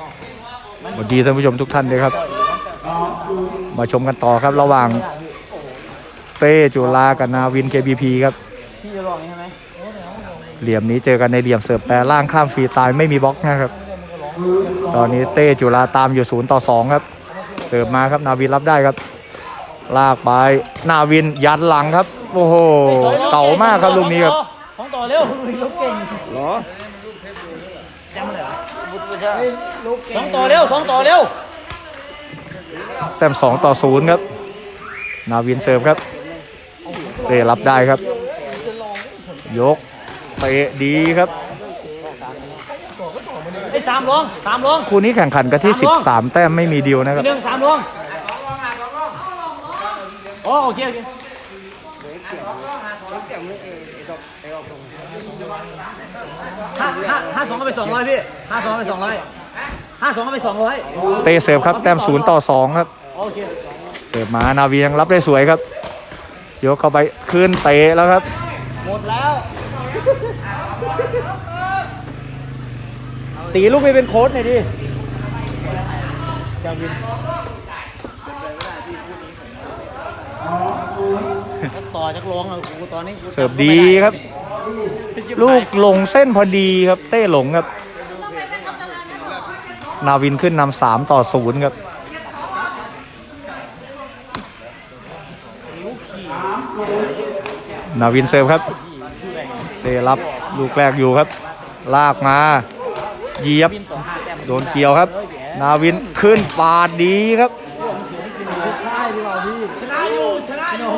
สวัสดีท่านผู้ชมทุกท่านเลยครับ มาชมกันต่อครับระหว่างเต้จุฬากับนาวิน KBP ครับพี่จะลองใช่ไหมเหลี่ยมนี้เจอกันในเหลี่ยมเสิร์ฟแปรล่างข้ามฟรีตายไม่มีบล็อกนะครับ ตอนนี้เต้จุฬาตามอยู่ศูนย์ต่อสองครับ เสิร์ฟมาครับนาวินรับได้ครับ ลากไปนาวินยัดหลังครับ โอ้โหเก่ามากครับลูกนี้ครับของต่อเร็วลูกเก่งหรอจำเลยเหรอ สองต่อเร็วสองต่อเร็วแต้มสองต่อศูนย์ครับ นาวินเสิร์ฟครับเตะรับได้ครับ ยกเตะดีครับไอ้สามลงสามลงคู่นี้แข่งขันกันที่ 13 แต้มไม่มีดีลนะครับหนึ่งสามลงโอ้โอเคโอเค ห้าห้าห้าสองก็ไปสองร้อยพี่ห้าสองก็ไปสองร้อยห้าสองก็ไปสองร้อยเตะเสิร์ฟครับแต้มศูนย์ต่อสองครับโอเคเสิร์ฟมานาวียังรับได้สวยครับยกเข้าไปขึ้นเตะแล้วครับ หมดแล้ว ตีลูกไปเป็นโค้ชหน่อยดิจาวินต่อจากลงอะกูตอนนี้กูเสิร์ฟดีครับ ลูกลงเส้นพอดีครับ เต้หลงครับ นาวินขึ้นนำสามต่อศูนย์ครับนาวินเสิร์ฟครับเต้รับลูกแรกอยู่ครับ ลากมาเหยียบ โดนเกี่ยวครับ นาวินขึ้นปาดดีครับชนะอยู่ชนะอยู่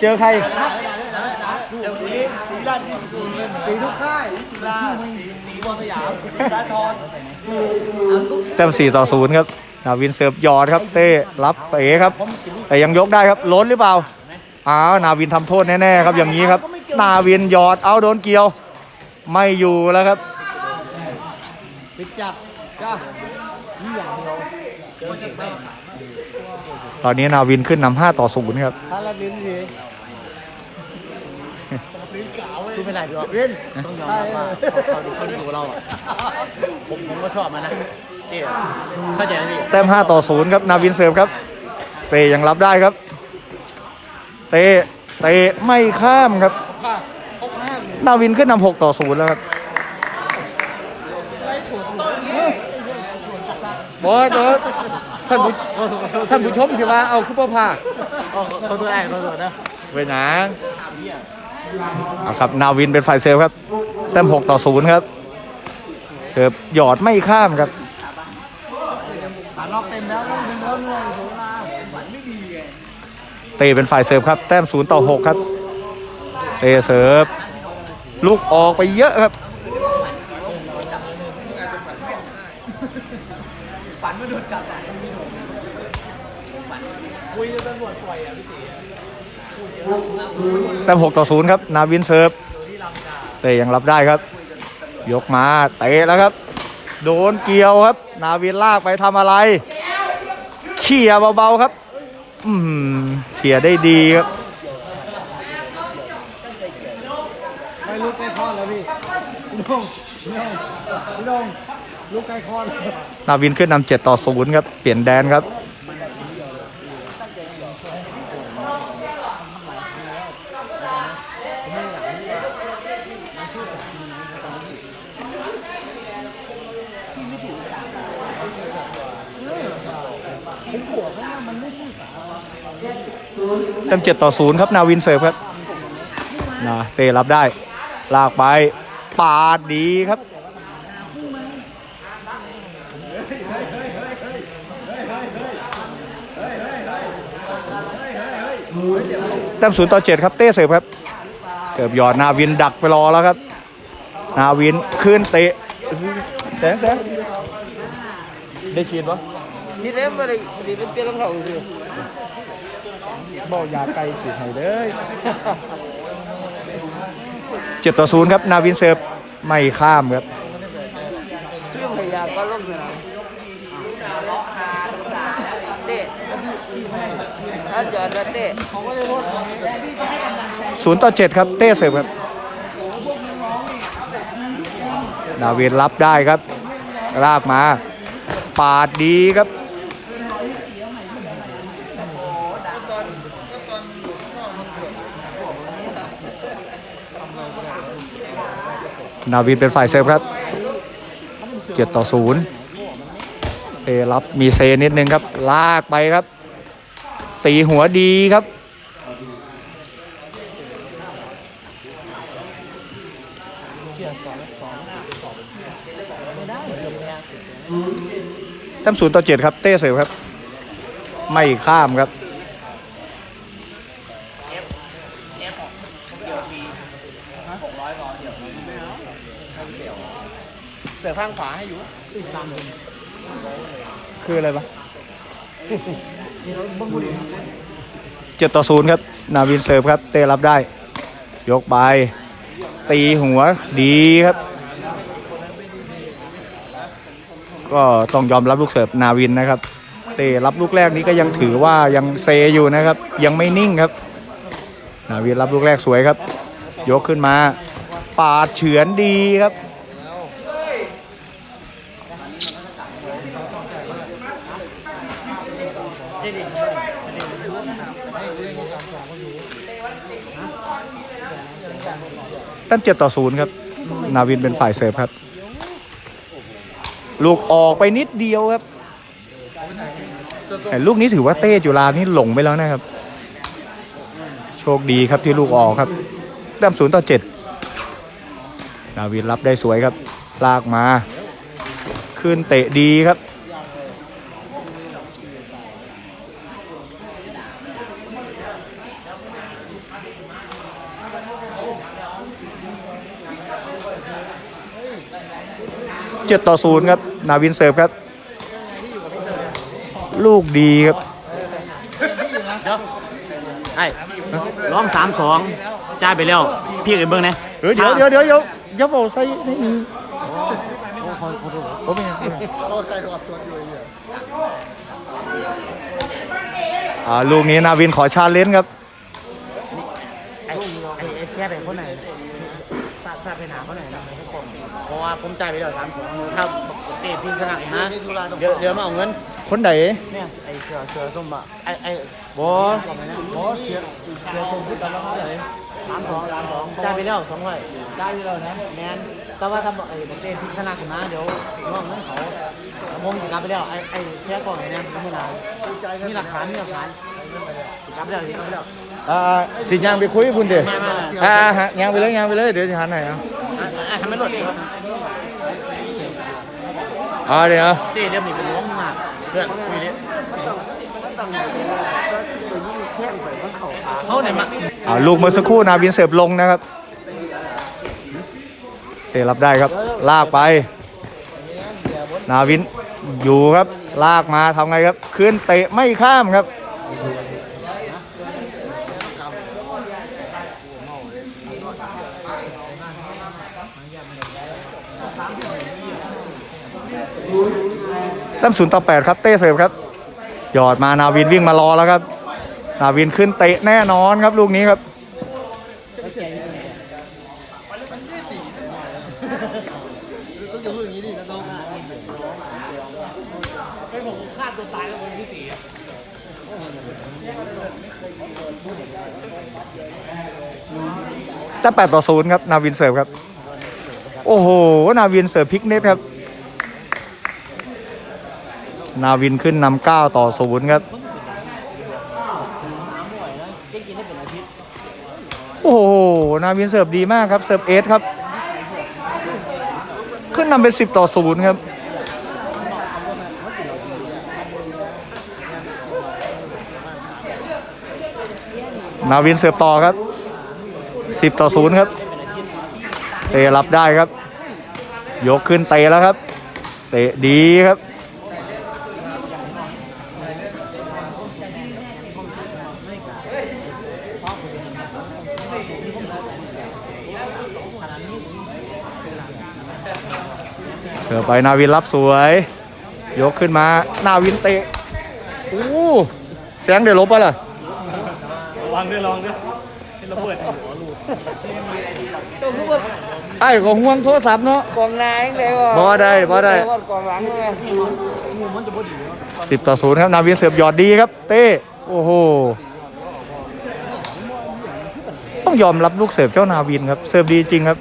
เจอใคร ตีทุกค่ายกีฬาตีบอลสยามสาทรแต้ม4ต่อ0ครับนาวินเสิร์ฟยอดครับ เต้รับเป๋ครับ แต่ยังยกได้ครับล้นหรือเปล่าอ้าวนาวินทำโทษแน่ๆครับอย่างนี้ครับนาวินยอดเอาโดนเกี่ยว ไม่อยู่แล้วครับปิดจับจ้านี่อย่างเดียวตอนนี้นาวินขึ้นนำ5ต่อ0ครับถ้ารับลิ้นดี สู้ไม่ได้พี่ว่าเล่นต้องยอมรับว่าเขาเขาดูเขาดูเราอะผมผมก็ชอบมันนะเอ๊ะเข้าใจไหมพี่แต้ม5ต่อ0ครับนาวินเสิร์ฟครับ เตยังรับได้ครับ เตเตไม่ข้ามครับนาวินขึ้นนำ6ต่อ0แล้วครับบอสท่านผู้ท่านผู้ชมถือว่าเอาคุปเปอร์พาเขาเขาตัวแรกเขาตัวนะ เวยนะ เอาครับนาวินเป็นฝ่ายเซร์ฟครับแต้มหกต่อศูนย์ครับเสิร์ฟหยอดไม่ข้ามครับเต็มแล้วเต็มแล้วเลยเป็นฝ่ายเสิร์ฟครับ แต้มศูนย์ต่อหกครับ เตเสิร์ฟลูกออกไปเยอะครับ ฝันไม่โดนจับคุยกับตำรวจปล่อยอะพี่ตี แต้ม6ต่อ0ครับ นาวินเสิร์ฟเตยังรับได้ครับ ยกมาเตะแล้วครับ โดนเกี่ยวครับ นาวินลากไปทำอะไร เขี่ยเบาๆครับ อืมเขี่ยได้ดีครับไม่ลุกใกล้คอนแล้วพี่พี่ดงพี่ดงพี่ดงลุกใกลคอนนาวินขึ้นนำ7ต่อ0ครับ เปลี่ยนแดนครับ เต็ม7ต่อ0ครับ นาวินเสิร์ฟครับนะเตรับได้ ลากไปปาดดีครับแต้มศูนย์ต่อเจ็ดครับ เต้เสิร์ฟครับ เสิร์ฟหยอดนาวินดักไปรอแล้วครับ นาวินขึ้นเตะแสงแสงได้ฉีดปะนี่เล่มอะไรดีเป็นเตี้ยลงเขาคือ บอกยาไกลฉีดให้เลย เจ็ดต่อศูนย์ครับ นาวินเสิร์ฟไม่ข้ามครับชื่อพยายามก็ล่มสนามเตะถ้าจอดแล้วเตะศูนย์ต่อเจ็ดครับ เต้เสิร์ฟครับ นาวินรับได้ครับ ลากมา ปาดดีครับ นาวินเป็นฝ่ายเซิร์ฟครับเจ็ดต่อศูนย์เอรับมีเซนิดนึงครับ ลากไปครับ ตีหัวดีครับแต้มศูนย์ต่อเจ็ดครับ เต้เสิร์ฟครับ ไม่ข้ามครับ เสือข้างขวาให้อยู่คืออะไรปะเจ็ดต่อศูนย์ครับ นาวินเสิร์ฟครับ เต้รับได้ ยกไป ตีหัวดีครับ ก็ต้องยอมรับลูกเสิร์ฟนาวินนะครับ เต้รับลูกแรกนี้ก็ยังถือว่ายังเซอยู่นะครับ ยังไม่นิ่งครับ นาวินรับลูกแรกสวยครับ ยกขึ้นมา ปาดเฉือนดีครับ แต้มเจ็ดต่อศูนย์ครับ นาวินเป็นฝ่ายเสิร์ฟครับ ลูกออกไปนิดเดียวครับแต่ลูกนี้ถือว่าเต้จุฬานี่หลงไปแล้วนะครับ โชคดีครับที่ลูกออกครับแต้มศูนย์ต่อเจ็ดนาวินรับได้สวยครับ ลากมา ขึ้นเตะดีครับ เจ็ดต่อศูนย์ครับ นาวินเสิร์ฟครับ ลูกดีครับเดี๋ยวไอ้ร้องสามสองจ่ายไปแล้ว พี่เอ็เบิ้งนะเดี๋ยวเดี๋ยวเดี๋ยวเดี๋ยวอย่าบอกใส่นี่นี่โลดใกล้รอบสวนอยู่ไอ้เนี่ยอ่าลูกนี้นาวินขอชาเลนจ์ครับไอ้ไอ้ไอ้แชร์ไปคนไหนทราบทราบไปหนาเขาไหน ว่าผมจ่ายไปแล้วสามสองถ้าเตะพี่ชนะนะมีธุระต้องเดี๋ยวเดี๋ยวมาเอาเงินคนไหนเนี่ยไอ้เสือเสือส้มอะไอ้ไอ้บอบอสเสือเสือส้มพูดกันแล้วเท่าไหร่สามสองสามสองจ่ายไปแล้วสองร้อยได้ไปแล้วนะแมนแต่ว่าถ้าไอ้เตะพี่ชนะนะเดี๋ยวน้องเงินเขาผมกลับไปแล้วไอ้ไอ้แชร์ก่อนเนี่ยไม่นานนี่หลักฐานนี่หลักฐานกลับไปแล้วกลับไปแล้วอ่าสิยางไปคุยกับคุณเดี๋ยวไม่ไม่ไม่อ่าฮะยางไปเลยยางไปเลยเดี๋ยวจะหันไหนอะอะทำไม่หลุดครับ อ่าเดี๋ยวเต้เดี๋ยวมีเป็นร้องมากเพื่อนคุยดิเขาไหนมาอ่าลูกเมื่อสักครู่นาวินเสิร์ฟลงนะครับเตะรับได้ครับ ลากไป นาวินอยู่ครับ ลากมาทำไงครับ ขึ้นเตะไม่ข้ามครับ แต้มศูนย์ต่อแปดครับเต้เสิร์ฟครับหยอดมานาวินวิ่งมารอแล้วครับนาวินขึ้นเตะแน่นอนครับลูกนี้ครับต้องจะพูดอย่างนี้ดินะต้องแต่แปดต่อศูนย์ครับนาวินเสิร์ฟครับ โอ้โห นาวินเสิร์ฟพลิกเน็ตครับ นาวินขึ้นนำเก้าต่อศูนย์ครับ โอ้โห นาวินเสิร์ฟดีมากครับ เสิร์ฟเอสครับ ขึ้นนำเป็นสิบต่อศูนย์ครับนาวินเสิร์ฟต่อครับสิบต่อศูนย์ครับ เตะรับได้ครับ ยกขึ้นเตะแล้วครับ เตะดีครับ ไปนาวินรับสวย ยกขึ้นมา นาวินเตะโอ้แสงเดี๋ยวลบไปล่ะวางด้วยลองด้วยระเบิดหัวลูกไอ้ก็ห่วงโทรศัพท์เนาะกองนายเลยว่าบ่ได้บ่ได้กองหลังเลยสิบต่อศูนย์ครับ นาวินเสิร์ฟหยอดดีครับ เต้โอ้โหต้องยอมรับลูกเสิร์ฟเจ้านาวินครับ เสิร์ฟดีจริงครับ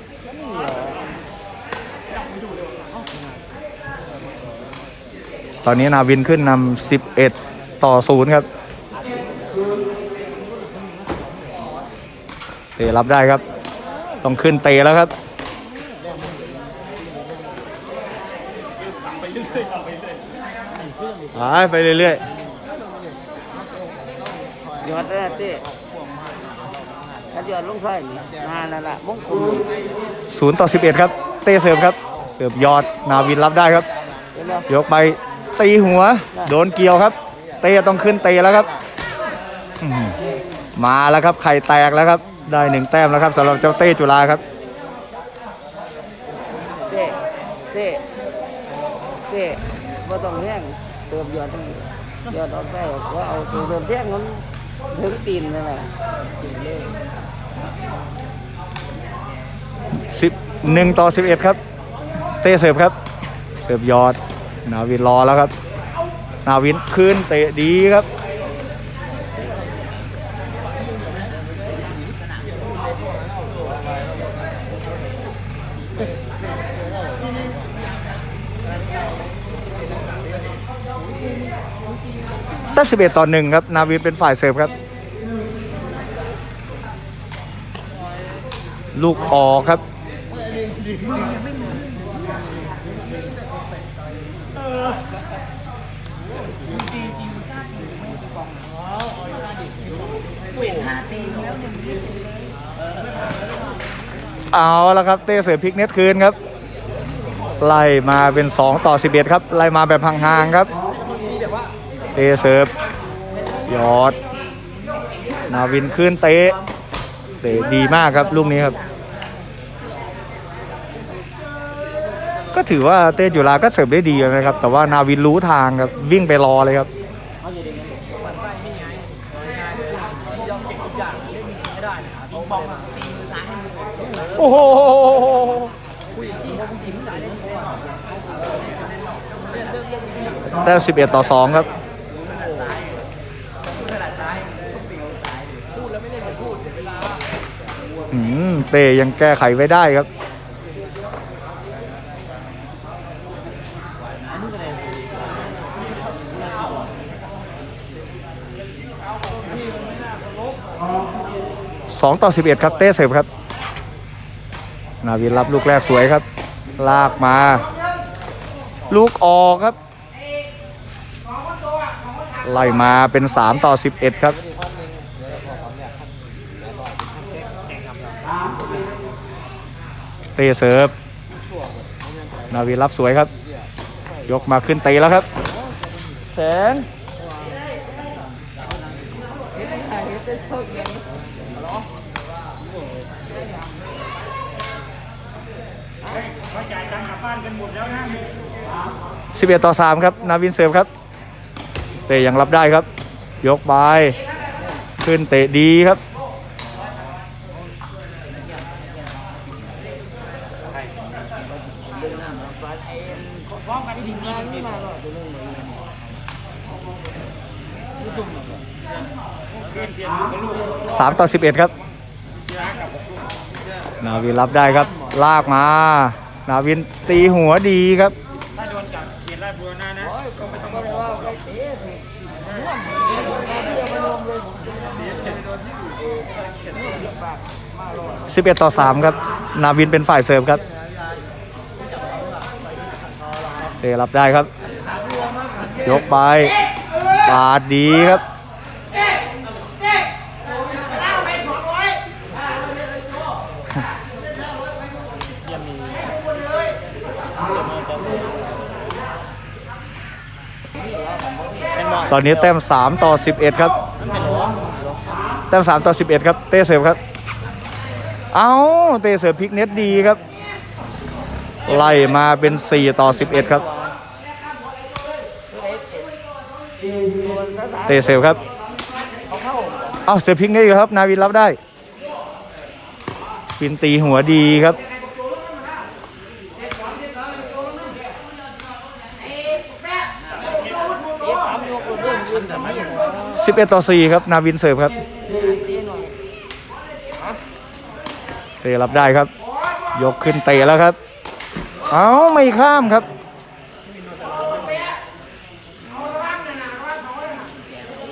ตอนนี้นาวินขึ้นนำสิบเอ็ดต่อศูนย์ครับเตะรับได้ครับ ต้องขึ้นเตะแล้วครับหายไปเรื่อยยอดเลยเต้ถ้ายอดลงไส้นี่นานแล้วล่ะมงคลๆศูนย์ต่อสิบเอ็ดครับ เต้เสิร์ฟครับ เสิร์ฟยอดนาวินรับได้ครับเห็นไหมยกไป ตีหัว โดนเกี่ยวครับ เต้ต้องขึ้นเตะแล้วครับอื้อหือมาแล้วครับไข่แตกแล้วครับ ได้หนึ่งแต้มแล้วครับสำหรับเจ้าเต้จุฬาครับเต้เต้เต้บ่ต้องแห้งเติมยอดทั้งยอดออกได้ก็เอาตัวเติมแห้งมันถึงตีนนั่นแหละสิบหนึ่งต่อสิบเอ็ดครับ เต้เสิร์ฟครับ เสิร์ฟยอด นาวินรอแล้วครับ นาวินคืนเตะดีครับตั้งสิบเอ็ดต่อหนึ่งครับ นาวินเป็นฝ่ายเสิร์ฟครับ ลูกออกครับ เอาแล้วครับเต้เสือพลิกเน็ตคืนครับ ไล่มาเป็น 2 ต่อ 11 ครับ ไล่มาแบบห่างๆครับ เต้เสิร์ฟยอด นาวินคืนเตะ เตะดีมากครับลูกนี้ครับ ก็ถือว่าเต้จุฬาก็เสิร์ฟได้ดีนะครับ แต่ว่านาวินรู้ทางครับ วิ่งไปรอเลยครับโอ้โหแต้ม11ต่อ2ครับอืมเต้ยังแก้ไขไว้ได้ครับ 2 ต่อ 11 ครับ เต้เสิร์ฟครับ นาวินรับลูกแรกสวยครับ ลากมา ลูกออกครับ ไล่มาเป็น 3 ต่อ 11 ครับเต้เสิร์ฟนาวีรับสวยครับ ยกมาขึ้นเตะแล้วครับ แสน 11 ต่อ 3 ครับ นาวินเซิร์ฟครับ เตะยังรับได้ครับ ยกไป ขึ้นเตะดีครับ 3 ต่อ 11 ครับ นาวินรับได้ครับ ลากมา นาวินตีหัวดีครับ สิบเอ็ดต่อสามครับ นาวินเป็นฝ่ายเสิร์ฟครับเตะรับได้ครับ ยกไปปาดดีครับตอนนี้แต้ม 3 ต่อ 11 ครับ แต้มสามต่อสิบเอ็ดครับ เต้เสิร์ฟครับ เอาเต้เสิร์ฟพลิกเน็ตดีครับ ไล่มาเป็นสี่ต่อสิบเอ็ดครับ เต้เสิร์ฟครับ เอาเสิร์ฟพลิกเน็ตครับ นาวินรับได้ฟินตีหัวดีครับสิบเอ็ดต่อสี่ครับ นาวินเสิร์ฟครับ เตะรับได้ครับ ยกขึ้นเตะแล้วครับ เอาไม่ข้ามครับ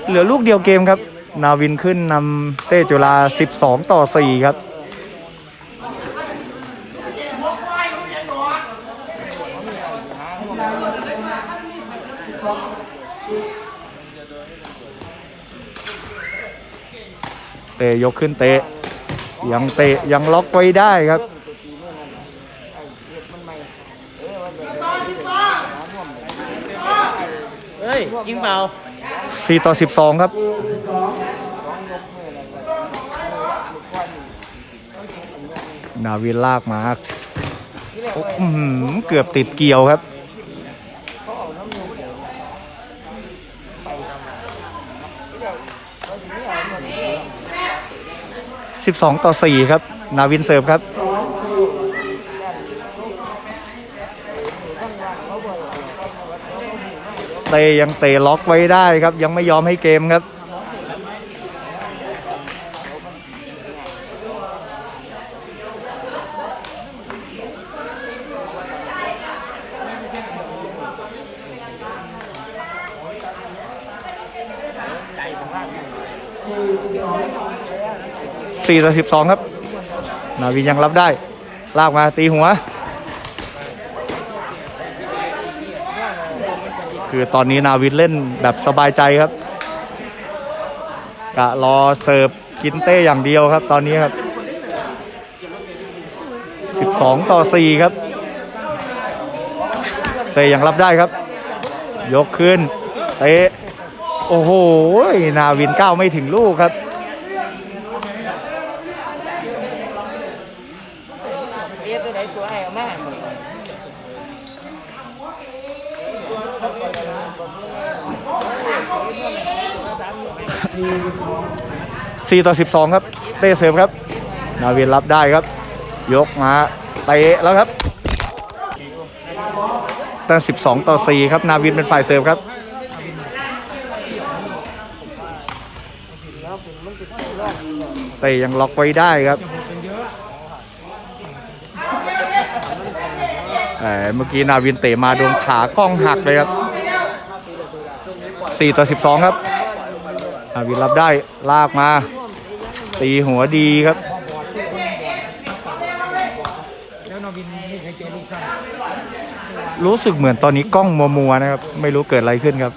เหลือลูกเดียวเกมครับ นาวินขึ้นนำเต้จุฬา 12 ต่อ 4 ครับ เตะยกขึ้นเตะ ยังเตะยังล็อกไว้ได้ครับเฮ้ยยิงเปล่า4ต่อ 12 ครับนาวินลากมาโอ้อื้อหือเกือบติดเกี่ยวครับ 12 ต่อ 4 ครับ นาวินเสิร์ฟครับ เตยังเตะล็อกไว้ได้ครับ ยังไม่ยอมให้เกมครับ 4ต่อ12 ครับ นาวินยังรับได้ ลากมาตีหัว คือตอนนี้นาวินเล่นแบบสบายใจครับกะรอเสิร์ฟกินเต้อย่างเดียวครับ ตอนนี้ครับ 12 ต่อ 4 ครับ เตะยังรับได้ครับ ยกขึ้น เตะ โอ้โห นาวินก้าวไม่ถึงลูกครับเรียกตัวไหนตัวให้เอามาให้หมด4ต่อ 12 ครับ เต้เสิร์ฟครับ นาวินรับได้ครับ ยกมาเตะแล้วครับตั้ง12 ต่อ 4 ครับ นาวินเป็นฝ่ายเสิร์ฟครับ เตะยังล็อกไว้ได้ครับเมื่อกี้นาวินเตะมาโดนขากล้องหักเลยครับ 4 ต่อ 12 ครับ นาวินรับได้ลากมา ตีหัวดีครับรู้สึกเหมือนตอนนี้กล้องมัวมัวๆนะครับ ไม่รู้เกิดอะไรขึ้นครับ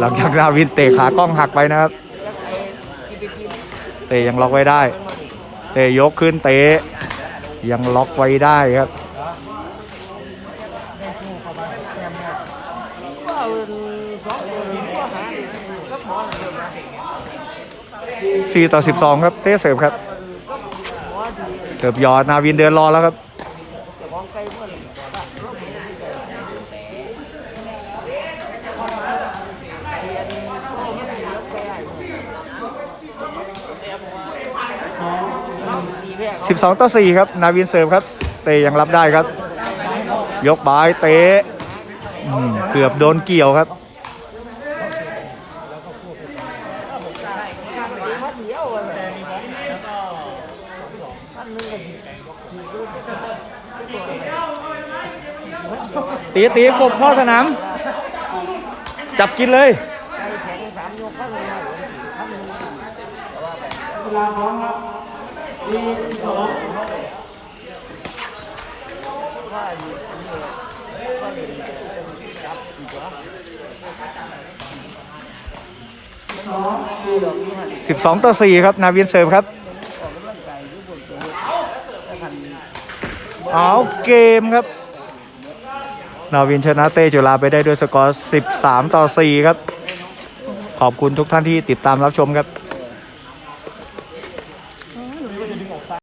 หลังจากนาวินเตะขากล้องหักไปนะครับ เตะยังล็อกไว้ได้ เตะยกขึ้นเตะยังล็อกไว้ได้ครับสี่ต่อสิบสองครับ เต้เสิร์ฟครับเสิร์ฟยอดนาวินเดินรอแล้วครับ สิบสองต่อสี่ครับ นาวินเสิร์ฟครับ เตะยังรับได้ครับ ยกบายเตะเกือบโดนเกี่ยวครับตีตีกบข้าสนาม จับกินเลย 12ต่อ4ครับ นาวินเสิร์ฟครับ เอาเกมครับ นาวินชนะเต้จุฬาไปได้ด้วยสกอร์ 13 ต่อ 4 ครับ ขอบคุณทุกท่านที่ติดตามรับชมครับ